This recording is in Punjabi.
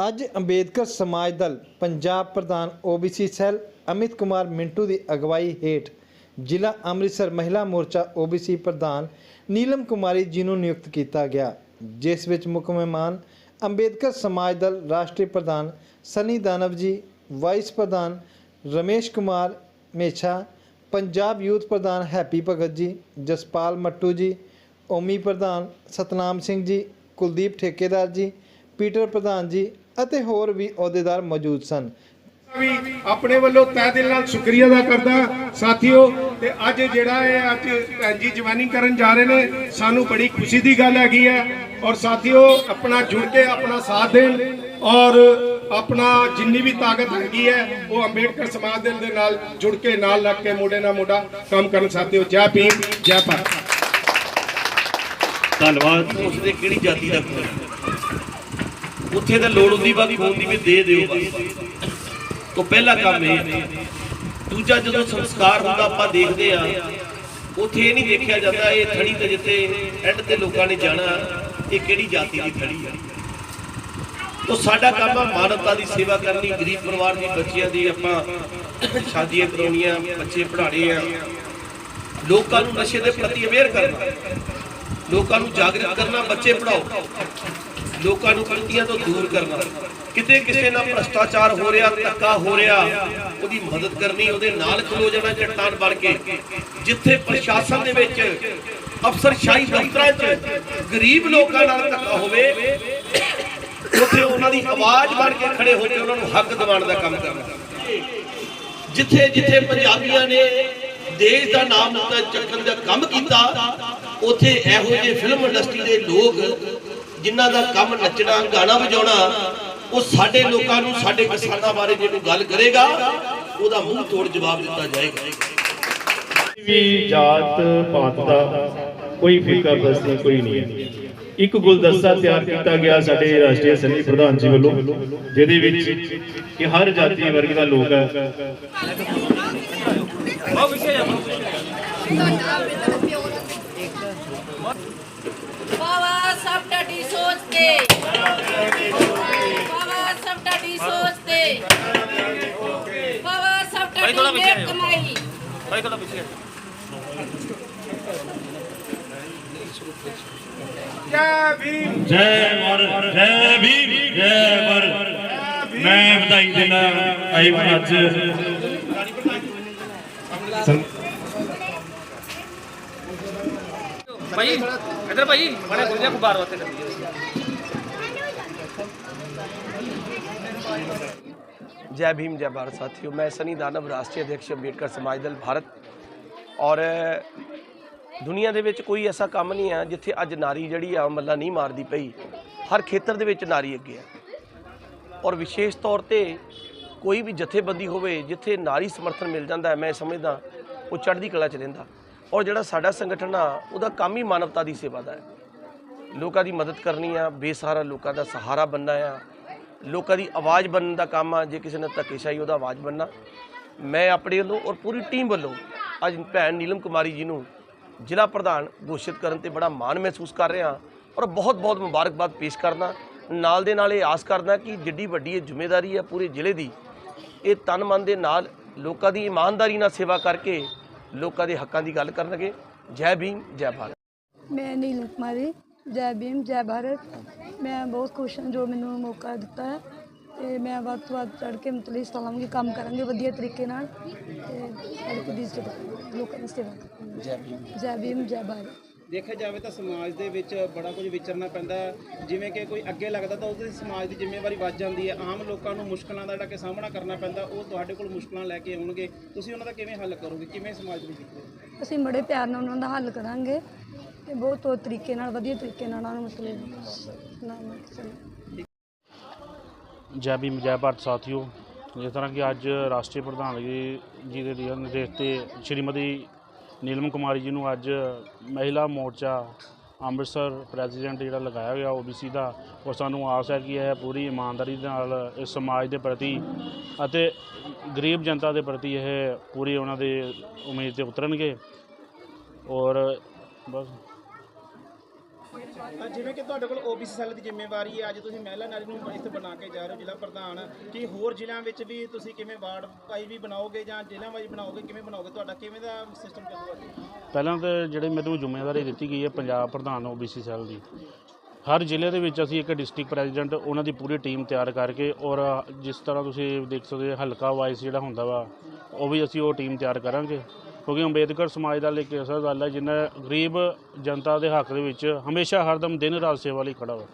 ਅੱਜ ਅੰਬੇਦਕਰ ਸਮਾਜ ਦਲ ਪੰਜਾਬ ਪ੍ਰਧਾਨ OBC ਸੈੱਲ ਅਮਿਤ ਕੁਮਾਰ ਮਿੰਟੂ ਦੀ ਅਗਵਾਈ ਹੇਠ ਜ਼ਿਲ੍ਹਾ ਅੰਮ੍ਰਿਤਸਰ ਮਹਿਲਾ ਮੋਰਚਾ OBC ਪ੍ਰਧਾਨ ਨੀਲਮ ਕੁਮਾਰੀ ਜੀ ਨੂੰ ਨਿਯੁਕਤ ਕੀਤਾ ਗਿਆ, ਜਿਸ ਵਿੱਚ ਮੁੱਖ ਮਹਿਮਾਨ ਅੰਬੇਦਕਰ ਸਮਾਜ ਦਲ ਰਾਸ਼ਟਰੀ ਪ੍ਰਧਾਨ ਸਨੀ ਦਾਨਵ ਜੀ, ਵਾਈਸ ਪ੍ਰਧਾਨ ਰਮੇਸ਼ ਕੁਮਾਰ ਮੇਛਾ ਪੰਜਾਬ ਯੂਥ ਪ੍ਰਧਾਨ ਹੈਪੀ ਭਗਤ ਜੀ, ਜਸਪਾਲ ਮੱਟੂ ਜੀ, ਓਮੀ ਪ੍ਰਧਾਨ ਸਤਨਾਮ ਸਿੰਘ ਜੀ, ਕੁਲਦੀਪ ਠੇਕੇਦਾਰ ਜੀ, ਪੀਟਰ ਪ੍ਰਧਾਨ ਜੀ ਅਤੇ ਹੋਰ ਵੀ ਅਹੁਦੇਦਾਰ ਮੌਜੂਦ ਸਨ। ਵੀ ਆਪਣੇ ਵੱਲੋਂ ਤਹਿ ਦਿਲ ਨਾਲ ਸ਼ੁਕਰੀਆ ਅਦਾ ਕਰਦਾ ਸਾਥੀਓ ਤੇ ਅੱਜ ਜਿਹੜਾ ਇਹ ਅੱਜ ਭੈਣ ਜੀ ਜਵਾਨਿੰਗ ਕਰਨ ਜਾ ਰਹੇ ਨੇ ਸਾਨੂੰ ਬੜੀ ਖੁਸ਼ੀ ਦੀ ਗੱਲ ਹੈਗੀ ਹੈ। ਔਰ ਸਾਥੀਓ ਆਪਣਾ ਜੁੜ ਕੇ ਆਪਣਾ ਸਾਥ ਦੇਣ ਔਰ ਆਪਣਾ ਜਿੰਨੀ ਵੀ ਤਾਕਤ ਹੈਗੀ ਹੈ ਉਹ ਅੰਬੇਡਕਰ ਸਮਾਜ ਦੇ ਨਾਲ ਜੁੜ ਕੇ ਨਾਲ ਲੱਗ ਕੇ ਮੋਢੇ ਨਾਲ ਮੋਢਾ ਕੰਮ ਕਰਨ ਸਾਥੀਓ ਜੈ ਭੀਮ ਜੈ ਭਾਰਤ। ਧੰਨਵਾਦ। ਉਸਦੇ ਕਿਹੜੀ ਜਾਤੀ ਦਾ। ਉੱਥੇ ਤਾਂ ਲੋੜ ਹੁੰਦੀ ਬਾ ਖੂਨ ਦੀ ਵੀ ਦੇ ਦਿਓ ਬਸ। ਤੋਂ ਪਹਿਲਾ ਕੰਮ ਇਹ। ਦੂਜਾ ਜਦੋਂ ਸੰਸਕਾਰ ਹੁੰਦਾ, ਆਪਾਂ ਦੇਖਦੇ ਆ ਉੱਥੇ ਇਹ ਨਹੀਂ ਦੇਖਿਆ ਜਾਂਦਾ, ਇਹ ਥੜੀ ਤੇ ਜਿੱਥੇ ਐਂਡ ਤੇ ਲੋਕਾਂ ਨੇ ਜਾਣਾ, ਇਹ ਕਿਹੜੀ ਜਾਤੀ ਦੀ ਥੜੀ ਆ। ਤੋਂ ਸਾਡਾ ਕੰਮ ਆ ਮਾਨਵਤਾ ਦੀ ਸੇਵਾ ਕਰਨੀ, ਗਰੀਬ ਪਰਿਵਾਰ ਦੀ, ਬੱਚਿਆਂ ਦੀ ਆਪਾਂ ਸ਼ਾਦੀਆਂ ਕਰਾਉਣੀਆਂ, ਬੱਚੇ ਪੜ੍ਹਾਉਣੇ ਆ। ਲੋਕਾਂ ਨੂੰ ਨਸ਼ੇ ਦੇ ਪ੍ਰਤੀ ਅਵੇਅਰ ਕਰਨਾ। ਲੋਕਾਂ ਨੂੰ ਜਾਗਰਿਤ ਕਰਨਾ, ਬੱਚੇ ਪੜਾਓ ਲੋਕਾਂ ਨੂੰ ਕੁਰੀਤੀਆਂ ਤੋਂ ਦੂਰ ਕਰਨਾ। ਕਿਤੇ ਕਿਸੇ ਨਾਲ ਭ੍ਰਸ਼ਟਾਚਾਰ ਹੋ ਰਿਹਾ, ਧੱਕਾ ਹੋ ਰਿਹਾ, ਉਹਦੀ ਮਦਦ ਕਰਨੀ, ਉਹਦੇ ਨਾਲ ਖਲੋ ਜਾਣਾ ਚਟਾਨ ਬਣ ਕੇ। ਜਿੱਥੇ ਪ੍ਰਸ਼ਾਸਨ ਦੇ ਵਿੱਚ ਅਫਸਰਸ਼ਾਹੀ ਦਫ਼ਤਰਾਂ 'ਚ ਗਰੀਬ ਲੋਕਾਂ ਨਾਲ ਧੱਕਾ ਹੋਵੇ, ਉੱਥੇ ਉਹਨਾਂ ਦੀ ਆਵਾਜ਼ ਬਣ ਕੇ ਖੜੇ ਹੋ ਕੇ ਉਹਨਾਂ ਨੂੰ ਹੱਕ ਦਿਵਾਉਣ ਦਾ ਕੰਮ ਕਰਨਾ। ਜਿੱਥੇ ਜਿੱਥੇ ਪੰਜਾਬੀਆਂ ਨੇ ਦੇਸ਼ ਦਾ ਨਾਮ ਚੱਕਣ ਦਾ ਕੰਮ ਕੀਤਾ, ਉੱਥੇ ਇਹੋ ਜਿਹੇ ਫਿਲਮ ਇੰਡਸਟਰੀ ਦੇ ਲੋਕ ਜਿਨ੍ਹਾਂ ਦਾ ਕੰਮ ਨੱਚਣਾ ਗਾਣਾ ਵਜਾਉਣਾ ਉਹ ਸਾਡੇ ਲੋਕਾਂ ਨੂੰ ਸਾਡੇ ਕਿਸਾਨਾਂ ਬਾਰੇ ਜੇ ਕੋਈ ਗੱਲ ਕਰੇਗਾ ਉਹਦਾ ਮੂੰਹ ਤੋੜ ਜਵਾਬ ਦਿੱਤਾ ਜਾਏਗਾ। ਵੀ ਜਾਤ ਪਾਤ ਦਾ ਕੋਈ ਫਿਕਰ ਬਸਤੀ ਕੋਈ ਨਹੀਂ ਇੱਕ ਗੁਲਦਸਤਾ ਤਿਆਰ ਕੀਤਾ ਗਿਆ ਸਾਡੇ ਰਾਸ਼ਟਰੀ ਸੰਨੀ ਪ੍ਰਧਾਨ ਜੀ ਵੱਲੋਂ ਜਿਹਦੇ ਵਿੱਚ ਕਿ ਹਰ ਜਾਤੀ ਵਰਗ ਦਾ ਲੋਕ ਹੈ। ਸੋਚਦੇ ਬਾਬਾ ਸਭ ਟੱਡੀ ਸੋਚਦੇ ਬਾਬਾ ਸਭ ਟੱਡੀ ਮੇਰ ਕਮਾਈ। ਜੈ ਭੀਮ ਜੈ ਭਾਰਤ ਜੈ ਭੀਮ ਜੈ ਭਾਰਤ ਮੈਂ ਵਧਾਈ ਦੇਣਾ ਆਈ ਅੱਜ। ਭਾਈ ਇਧਰ ਭਾਈ ਬੜੇ ਗੁਰਜਾ ਖੁਬਾਰ ਵਾਸਤੇ ਕਰਦੀ जय भीम जय भारत साथियों मैं सनी दानव ਰਾਸ਼ਟਰੀ ਅਧਿਕਸ਼ ਅੰਬੇਡਕਰ ਸਮਾਜ ਦਲ ਭਾਰਤ ਔਰ ਦੁਨੀਆ ਦੇ ਵਿੱਚ ਕੋਈ ਐਸਾ ਕੰਮ ਨਹੀਂ ਹੈ ਜਿੱਥੇ ਅੱਜ ਨਾਰੀ ਜਿਹੜੀ ਆ ਮੱਲਾ ਨਹੀਂ ਮਾਰਦੀ ਪਈ ਹਰ ਖੇਤਰ ਦੇ ਵਿੱਚ ਨਾਰੀ ਅੱਗੇ ਹੈ ਔਰ ਵਿਸ਼ੇਸ਼ ਤੌਰ ਤੇ ਕੋਈ ਵੀ ਜਥੇਬੰਦੀ ਹੋਵੇ ਜਿੱਥੇ ਨਾਰੀ ਸਮਰਥਨ ਮਿਲ ਜਾਂਦਾ ਹੈ ਮੈਂ ਸਮਝਦਾ ਉਹ ਚੜ੍ਹਦੀ ਕਲਾ ਚ ਰਹਿੰਦਾ ਔਰ ਜਿਹੜਾ ਸਾਡਾ ਸੰਗਠਨ ਆ ਉਹਦਾ ਕੰਮ ਹੀ ਮਾਨਵਤਾ ਦੀ ਸੇਵਾ ਦਾ ਹੈ ਲੋਕਾਂ ਦੀ ਮਦਦ ਕਰਨੀ ਆ ਬੇਸਹਾਰਾ ਲੋਕਾਂ ਦਾ ਸਹਾਰਾ ਬਣਨਾ ਆ ਲੋਕਾਂ ਦੀ ਆਵਾਜ਼ ਬਣਨ ਦਾ ਕੰਮ ਆ, ਜੇ ਕਿਸੇ ਨੇ ਧੱਕੇਸ਼ਾਹੀ, ਉਹਦਾ ਆਵਾਜ਼ ਬਣਨਾ। ਮੈਂ ਆਪਣੇ ਵੱਲੋਂ ਔਰ ਪੂਰੀ ਟੀਮ ਵੱਲੋਂ ਅੱਜ ਭੈਣ ਨੀਲਮ ਕੁਮਾਰੀ ਜੀ ਨੂੰ ਜ਼ਿਲ੍ਹਾ ਪ੍ਰਧਾਨ ਘੋਸ਼ਿਤ ਕਰਨ ਤੇ ਬੜਾ ਮਾਣ ਮਹਿਸੂਸ ਕਰ ਰਿਹਾ ਔਰ ਬਹੁਤ ਬਹੁਤ ਮੁਬਾਰਕਬਾਦ ਪੇਸ਼ ਕਰਦਾ। ਨਾਲ ਦੇ ਨਾਲ ਇਹ ਆਸ ਕਰਦਾ ਕਿ ਜਿੱਡੀ ਵੱਡੀ ਇਹ ਜ਼ਿੰਮੇਵਾਰੀ ਹੈ ਪੂਰੇ ਜ਼ਿਲ੍ਹੇ ਦੀ, ਇਹ ਤਨ ਮਨ ਦੇ ਨਾਲ ਲੋਕਾਂ ਦੀ ਇਮਾਨਦਾਰੀ ਨਾਲ ਸੇਵਾ ਕਰਕੇ ਲੋਕਾਂ ਦੇ ਹੱਕਾਂ ਦੀ ਗੱਲ ਕਰਨਗੇ। ਜੈ ਭੀਮ, ਜੈ ਭਾਰਤ। ਮੈਂ ਨੀਲਮ ਕੁਮਾਰੀ ਜੈ ਭੀਮ ਜੈ ਭਾਰਤ। ਮੈਂ ਬਹੁਤ ਖੁਸ਼ ਹਾਂ ਜੋ ਮੈਨੂੰ ਮੌਕਾ ਦਿੱਤਾ ਹੈ ਤੇ ਮੈਂ ਵੱਧ ਤੋਂ ਵੱਧ ਚੜ੍ਹ ਕੇ ਮਤਲਬ ਇਸ ਤਰ੍ਹਾਂ ਕੰਮ ਕਰਾਂਗੇ ਵਧੀਆ ਤਰੀਕੇ ਨਾਲ ਤੇ ਹਰ ਦੀ ਸੇਵਾ ਕਰਾਂਗੇ, ਲੋਕਾਂ ਦੀ ਸੇਵਾ ਕਰਾਂਗੇ। ਜੈ ਭੀਮ। ਜੈ ਭੀਮ ਜੈ ਭਾਰਤ। ਦੇਖਿਆ ਜਾਵੇ ਤਾਂ ਸਮਾਜ ਦੇ ਵਿੱਚ ਬੜਾ ਕੁਝ ਵਿਚਰਨਾ ਪੈਂਦਾ ਹੈ। ਜਿਵੇਂ ਕਿ ਕੋਈ ਅੱਗੇ ਲੱਗਦਾ ਤਾਂ ਉਹਦੇ ਸਮਾਜ ਦੀ ਜ਼ਿੰਮੇਵਾਰੀ ਵੱਧ ਜਾਂਦੀ ਹੈ। ਆਮ ਲੋਕਾਂ ਨੂੰ ਮੁਸ਼ਕਲਾਂ ਦਾ ਜਿਹੜਾ ਕਿ ਸਾਹਮਣਾ ਕਰਨਾ ਪੈਂਦਾ ਉਹ ਤੁਹਾਡੇ ਕੋਲ ਮੁਸ਼ਕਲਾਂ ਲੈ ਕੇ ਆਉਣਗੇ। ਤੁਸੀਂ ਉਹਨਾਂ ਦਾ ਕਿਵੇਂ ਹੱਲ ਕਰੋਗੇ? ਕਿਵੇਂ ਸਮਾਜ ਨੂੰ ਹੋ ਅਸੀਂ ਬੜੇ ਪਿਆਰ ਨਾਲ ਉਹਨਾਂ ਦਾ ਹੱਲ ਕਰਾਂਗੇ। ਤੇ ਬਹੁਤ ਹੋਰ ਤਰੀਕੇ ਨਾਲ, ਵਧੀਆ ਤਰੀਕੇ ਨਾਲ ਉਹਨਾਂ ਨੂੰ ਮਤਲਬ ਨਾਮ ਜੈ ਭੀਮ, ਜੈ ਭਾਰਤ ਸਾਥੀਓ, ਜਿਸ ਤਰ੍ਹਾਂ ਕਿ ਅੱਜ ਰਾਸ਼ਟਰੀ ਪ੍ਰਧਾਨ ਜੀ ਜੀ ਦੇ ਦਿਸ਼ਾ ਨਿਰਦੇਸ਼ ਤੇ ਸ਼੍ਰੀਮਤੀ ਨੀਲਮ ਕੁਮਾਰੀ ਜੀ ਨੂੰ ਅੱਜ ਮਹਿਲਾ ਮੋਰਚਾ ਅੰਮ੍ਰਿਤਸਰ ਪ੍ਰੈਜ਼ੀਡੈਂਟ ਜਿਹੜਾ ਲਗਾਇਆ ਗਿਆ OBC ਦਾ, ਉਹ ਸਾਨੂੰ ਆਸ ਹੈ ਕਿ ਇਹ ਪੂਰੀ ਇਮਾਨਦਾਰੀ ਦੇ ਨਾਲ ਇਸ ਸਮਾਜ ਦੇ ਪ੍ਰਤੀ ਅਤੇ ਗਰੀਬ ਜਨਤਾ ਦੇ ਪ੍ਰਤੀ ਇਹ ਪੂਰੀ ਉਹਨਾਂ ਦੇ ਉਮੀਦ ਤੇ ਉਤਰਨਗੇ। ਔਰ ਬਸ। ਜਿਵੇਂ ਕਿ ਤੁਹਾਡੇ ਕੋਲ ਓਬੀਸੀ ਸੈੱਲ ਦੀ ਜ਼ਿੰਮੇਵਾਰੀ ਹੈ, ਅੱਜ ਤੁਸੀਂ ਮਹਿਲਾ ਨਾਰੀ ਨੂੰ ਇੱਥੇ ਬਣਾ ਕੇ ਜਾ ਰਹੇ ਹੋ ਜ਼ਿਲ੍ਹਾ ਪ੍ਰਧਾਨ। ਕੀ ਹੋਰ ਜ਼ਿਲ੍ਹਿਆਂ ਵਿੱਚ ਵੀ ਤੁਸੀਂ ਕਿਵੇਂ ਵਾਰਡ ਵਾਈਜ਼ ਵੀ ਬਣਾਓਗੇ ਜਾਂ ਜ਼ਿਲ੍ਹਿਆਂ ਵਾਈਜ਼ ਬਣਾਓਗੇ, ਕਿਵੇਂ ਬਣਾਓਗੇ? ਤੁਹਾਡਾ ਕਿਵੇਂ ਦਾ ਸਿਸਟਮ ਚੱਲੂਗਾ ਪਹਿਲਾਂ ਤਾਂ ਜਿਹੜੇ ਮੈਨੂੰ ਜ਼ਿੰਮੇਵਾਰੀ ਦਿੱਤੀ ਗਈ ਹੈ ਪੰਜਾਬ ਪ੍ਰਧਾਨ ਓਬੀਸੀ ਸੈੱਲ ਦੀ। ਹਰ ਜ਼ਿਲ੍ਹੇ ਦੇ ਵਿੱਚ ਅਸੀਂ ਇੱਕ ਡਿਸਟ੍ਰਿਕਟ ਪ੍ਰੈਜ਼ੀਡੈਂਟ ਉਹਨਾਂ ਦੀ ਪੂਰੀ ਟੀਮ ਤਿਆਰ ਕਰਕੇ ਔਰ ਜਿਸ ਤਰ੍ਹਾਂ ਤੁਸੀਂ ਦੇਖ ਸਕਦੇ ਹੋ ਹਲਕਾ ਵਾਈਜ਼ ਜਿਹੜਾ ਹੁੰਦਾ ਵਾ, ਉਹ ਵੀ ਅਸੀਂ ਉਹ ਟੀਮ ਤਿਆਰ ਕਰਾਂਗੇ। ਕਿਉਂਕਿ ਅੰਬੇਦਕਰ ਸਮਾਜ ਦਾ ਇੱਕ ਐਸਾ ਦਲ ਹੈ ਜਿਹਨੇ ਗਰੀਬ ਜਨਤਾ ਦੇ ਹੱਕ ਦੇ ਵਿੱਚ ਹਮੇਸ਼ਾ ਹਰਦਮ ਦਿਨ ਰਾਤ ਸੇਵਾ ਲਈ ਖੜਾ ਵਾ